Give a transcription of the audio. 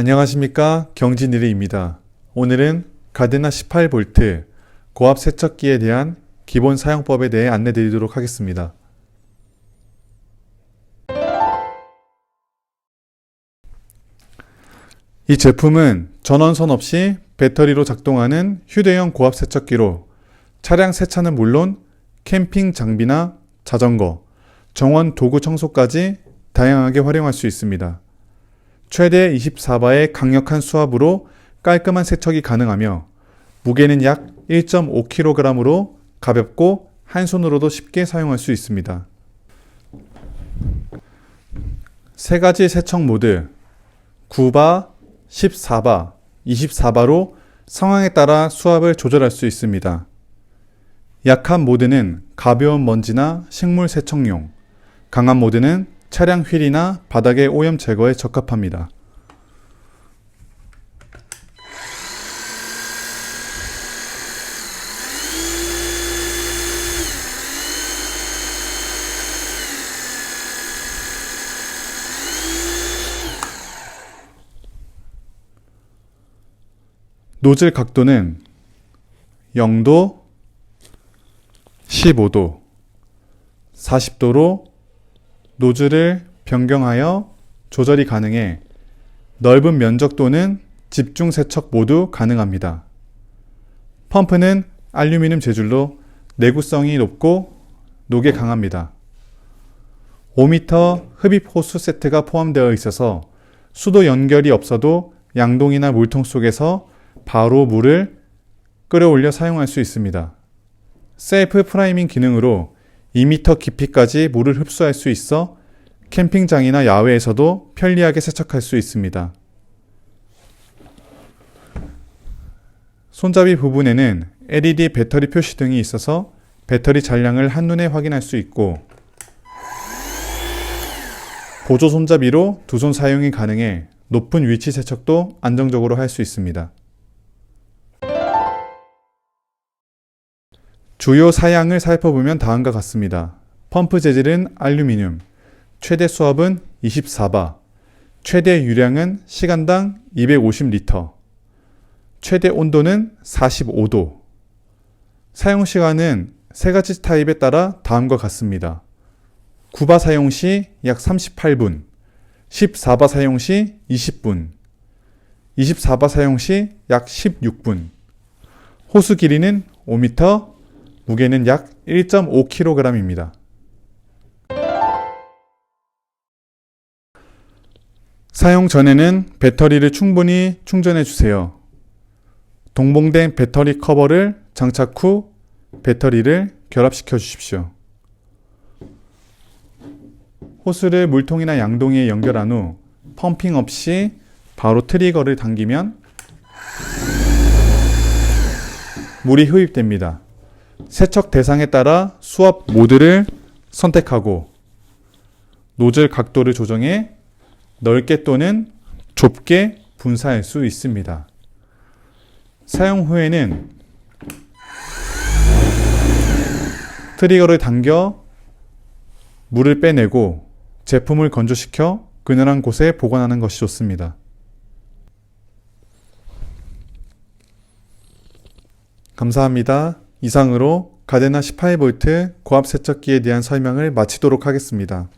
안녕하십니까 경진일의입니다. 오늘은 가데나 18V 고압 세척기에 대한 기본 사용법에 대해 안내 드리도록 하겠습니다. 이 제품은 전원선 없이 배터리로 작동하는 휴대용 고압 세척기로 차량 세차는 물론 캠핑 장비나 자전거, 정원 도구 청소까지 다양하게 활용할 수 있습니다. 최대 24바의 강력한 수압으로 깔끔한 세척이 가능하며 무게는 약 1.5kg으로 가볍고 한 손으로도 쉽게 사용할 수 있습니다. 세 가지 세척 모드 9바, 14바, 24바로 상황에 따라 수압을 조절할 수 있습니다. 약한 모드는 가벼운 먼지나 식물 세척용, 강한 모드는 차량 휠이나 바닥의 오염 제거에 적합합니다. 노즐 각도는 0도, 15도, 40도로 노즐을 변경하여 조절이 가능해 넓은 면적 또는 집중 세척 모두 가능합니다. 펌프는 알루미늄 재질로 내구성이 높고 녹에 강합니다. 5m 흡입 호수 세트가 포함되어 있어서 수도 연결이 없어도 양동이나 물통 속에서 바로 물을 끌어올려 사용할 수 있습니다. 셀프 프라이밍 기능으로 2m 깊이까지 물을 흡수할 수 있어 캠핑장이나 야외에서도 편리하게 세척할 수 있습니다. 손잡이 부분에는 LED 배터리 표시 등이 있어서 배터리 잔량을 한눈에 확인할 수 있고 보조 손잡이로 두 손 사용이 가능해 높은 위치 세척도 안정적으로 할 수 있습니다. 주요 사양을 살펴보면 다음과 같습니다. 펌프 재질은 알루미늄, 최대 수압은 24바, 최대 유량은 시간당 250리터, 최대 온도는 45도, 사용 시간은 세 가지 타입에 따라 다음과 같습니다. 9바 사용 시 약 38분, 14바 사용 시 20분, 24바 사용 시 약 16분, 호수 길이는 5m, 무게는 약 1.5kg입니다. 사용 전에는 배터리를 충분히 충전해 주세요. 동봉된 배터리 커버를 장착 후 배터리를 결합시켜 주십시오. 호스를 물통이나 양동이에 연결한 후 펌핑 없이 바로 트리거를 당기면 물이 흡입됩니다. 세척 대상에 따라 수압 모드를 선택하고 노즐 각도를 조정해 넓게 또는 좁게 분사할 수 있습니다. 사용 후에는 트리거를 당겨 물을 빼내고 제품을 건조시켜 그늘한 곳에 보관하는 것이 좋습니다. 감사합니다. 이상으로 가데나 18V 고압 세척기에 대한 설명을 마치도록 하겠습니다.